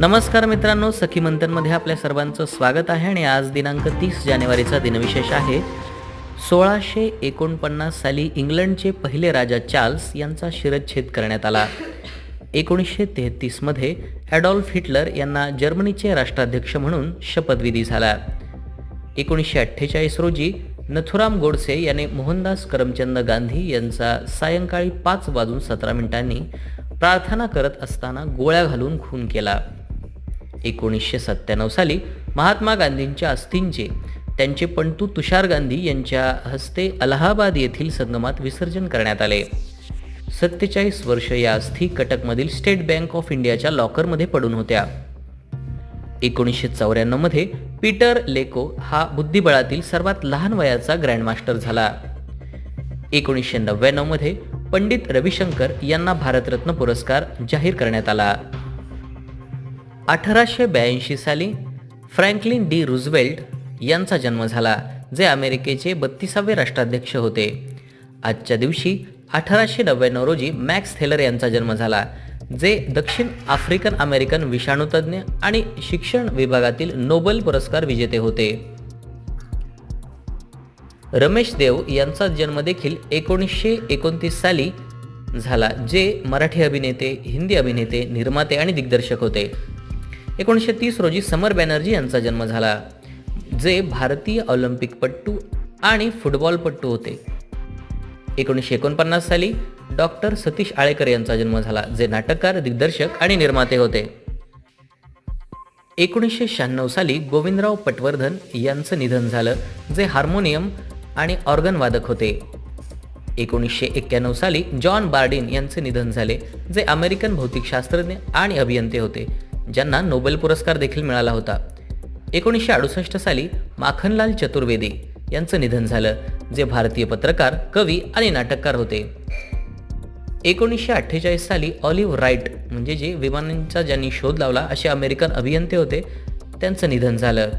नमस्कार मित्रांनो सखी मंथनमध्ये आपल्या सर्वांचं स्वागत आहे आणि आज दिनांक तीस जानेवारीचा दिनविशेष आहे. सोळाशे एकोणपन्नास साली इंग्लंडचे पहिले राजा चार्ल्स यांचा शिरच्छेद करण्यात आला. एकोणीसशे तेहतीसमध्ये ॲडॉल्फ हिटलर यांना जर्मनीचे राष्ट्राध्यक्ष म्हणून शपथविधी झाला. एकोणीसशे अठ्ठेचाळीस रोजी नथुराम गोडसे याने मोहनदास करमचंद गांधी यांचा सायंकाळी पाच वाजून सतरा मिनिटांनी प्रार्थना करत असताना गोळ्या घालून खून केला. एकोणीसशे सत्त्याण्णव साली महात्मा गांधींच्या अस्थींचे त्यांचे पंटू तुषार गांधी यांच्या हस्ते अलाहाबाद येथील संगमात विसर्जन करण्यात आले. सत्तेचाळीस वर्ष या अस्थी कटकमधील स्टेट बँक ऑफ इंडियाच्या लॉकरमध्ये पडून होत्या. एकोणीसशे चौऱ्याण्णवमध्ये पीटर लेको हा बुद्धिबळातील सर्वात लहान वयाचा ग्रँडमास्टर झाला. एकोणीसशे नव्याण्णवमध्ये पंडित रविशंकर यांना भारतरत्न पुरस्कार जाहीर करण्यात आला. अठराशे ब्याऐंशी साली फ्रँकलिन डी रुझवेल्ट यांचा जन्म झाला जे अमेरिकेचे बत्तीसावे राष्ट्राध्यक्ष होते. आजच्या दिवशी अठराशे नव्याण्णव रोजी मॅक्स थेलर यांचा जन्म झाला जे दक्षिण आफ्रिकन अमेरिकन विषाणूतज्ञ आणि शिक्षण विभागातील नोबेल पुरस्कार विजेते होते. रमेश देव यांचा जन्म देखील एकोणीसशे एकोणतीस साली झाला जे मराठी अभिनेते हिंदी अभिनेते निर्माते आणि दिग्दर्शक होते. एकोणीसशे तीस रोजी समर बॅनर्जी यांचा जन्म झाला जे भारतीय ऑलिम्पिकपट्टू आणि फुटबॉलपट्टू होते. एकोणीसशे एकोणपन्नास साली डॉक्टर सतीश आळेकर यांचा जन्म झाला जे नाटककार दिग्दर्शक आणि निर्माते होते. एकोणीसशे शहाण्णव साली गोविंदराव पटवर्धन यांचं निधन झालं जे हार्मोनियम आणि ऑर्गन वादक होते. एकोणीसशे एक्क्याण्णव साली जॉन बार्डिन यांचे निधन झाले जे अमेरिकन भौतिकशास्त्रज्ञ आणि अभियंते होते. ज्यांना नोबेल पुरस्कार देखील मिळाला होता. एकोणीसशे अडुसष्ट साली माखनलाल चतुर्वेदी यांचं निधन झालं जे भारतीय पत्रकार कवी आणि नाटककार होते. एकोणीसशे अठ्ठेचाळीस साली ऑलिव्ह राईट म्हणजे जे विमानांचा ज्यांनी शोध लावला असे अमेरिकन अभियंते होते त्यांचं निधन झालं.